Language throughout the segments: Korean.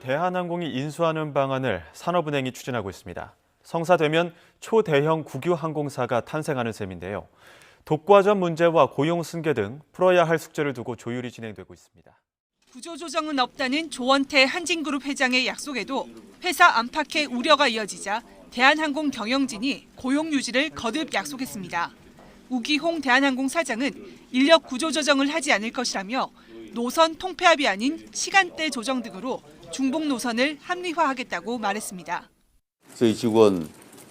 대한항공이 인수하는 방안을 산업은행이 추진하고 있습니다. 성사되면 초대형 국유 항공사가 탄생하는 셈인데요. 독과점 문제와 고용 승계 등 풀어야 할 숙제를 두고 조율이 진행되고 있습니다. 구조조정은 없다는 조원태 한진그룹 회장의 약속에도 회사 안팎의 우려가 이어지자 대한항공 경영진이 고용 유지를 거듭 약속했습니다. 우기홍 대한항공 사장은 인력 구조조정을 하지 않을 것이라며 노선 통폐합이 아닌 시간대 조정 등으로 중복 노선을 합리화하겠다고 말했습니다. 저희 직원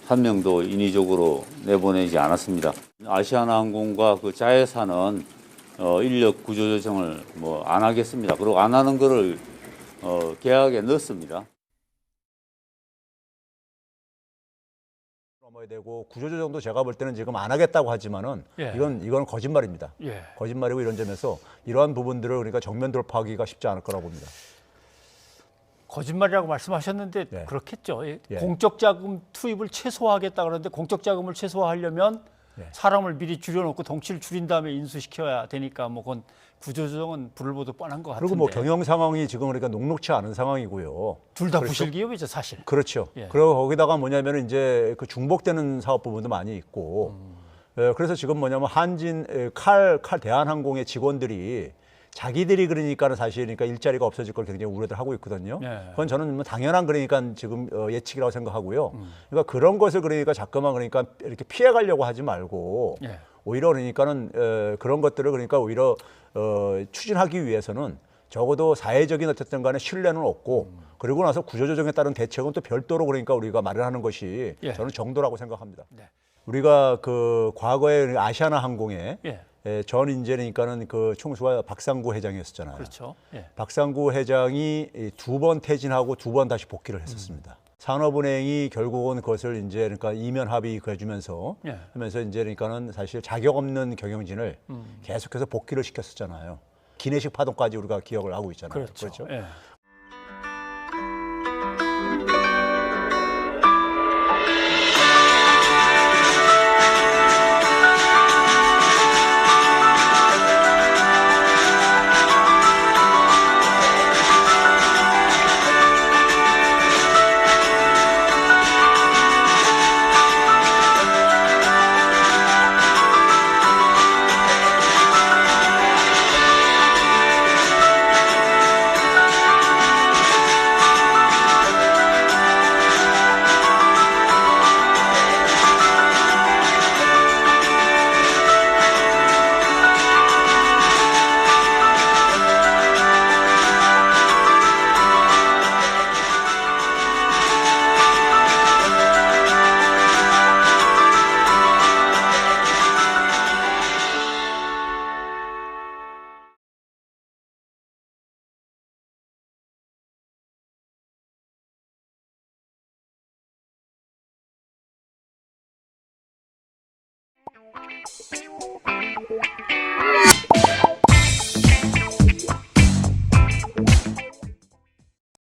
한 명도 인위적으로 내보내지 않았습니다. 아시아나항공과 그 자회사는 어, 인력 구조 조정을 뭐 안 하겠습니다. 그리고 안 하는 거를 어, 계약에 넣었습니다. 넘어야 되고 구조조정도 제가 볼 때는 지금 안 하겠다고 하지만은 예. 이건 이건 거짓말입니다. 예. 거짓말이고 이런 점에서 이러한 부분들을 그러니까 정면 돌파하기가 쉽지 않을 거라고 봅니다. 거짓말이라고 말씀하셨는데 예. 그렇겠죠. 예. 예. 공적 자금 투입을 최소화하겠다 그러는데 공적 자금을 최소화하려면 예. 사람을 미리 줄여놓고 덩치를 줄인 다음에 인수시켜야 되니까 뭐 그건 구조조정은 불을 보듯 뻔한 것 같은데 그리고 뭐 경영 상황이 지금 그러니까 녹록치 않은 상황이고요. 둘다 그렇죠? 부실 기업이죠 사실. 그렇죠. 예. 그리고 거기다가 뭐냐면은 이제 그 중복되는 사업 부분도 많이 있고, 예, 그래서 지금 뭐냐면 한진 에, 칼, 칼 대한항공의 직원들이 자기들이 그러니까는 사실 그러니까 일자리가 없어질 걸 굉장히 우려들 하고 있거든요. 예. 그건 저는 뭐 당연한 그러니까 지금 어, 예측이라고 생각하고요. 그러니까 그런 것을 그러니까 자꾸만 그러니까 이렇게 피해 가려고 하지 말고 예. 오히려 그러니까는 에, 그런 것들을 그러니까 오히려 어, 추진하기 위해서는 적어도 사회적인 어쨌든 간에 신뢰는 없고 그리고 나서 구조조정에 따른 대책은 또 별도로 그러니까 우리가 마련하는 것이 예. 저는 정도라고 생각합니다. 네. 우리가 그 과거에 아시아나 항공에 예. 에, 전 인재니까는 그 총수가 박상구 회장이었잖아요. 그렇죠. 예. 박상구 회장이 두 번 퇴진하고 두 번 다시 복귀를 했었습니다. 산업은행이 결국은 그것을 이제 그러니까 이면 합의 해주면서 예. 하면서 이제 그러니까는 사실 자격 없는 경영진을 계속해서 복귀를 시켰었잖아요. 기내식 파동까지 우리가 기억을 하고 있잖아요. 그렇죠. 예. Música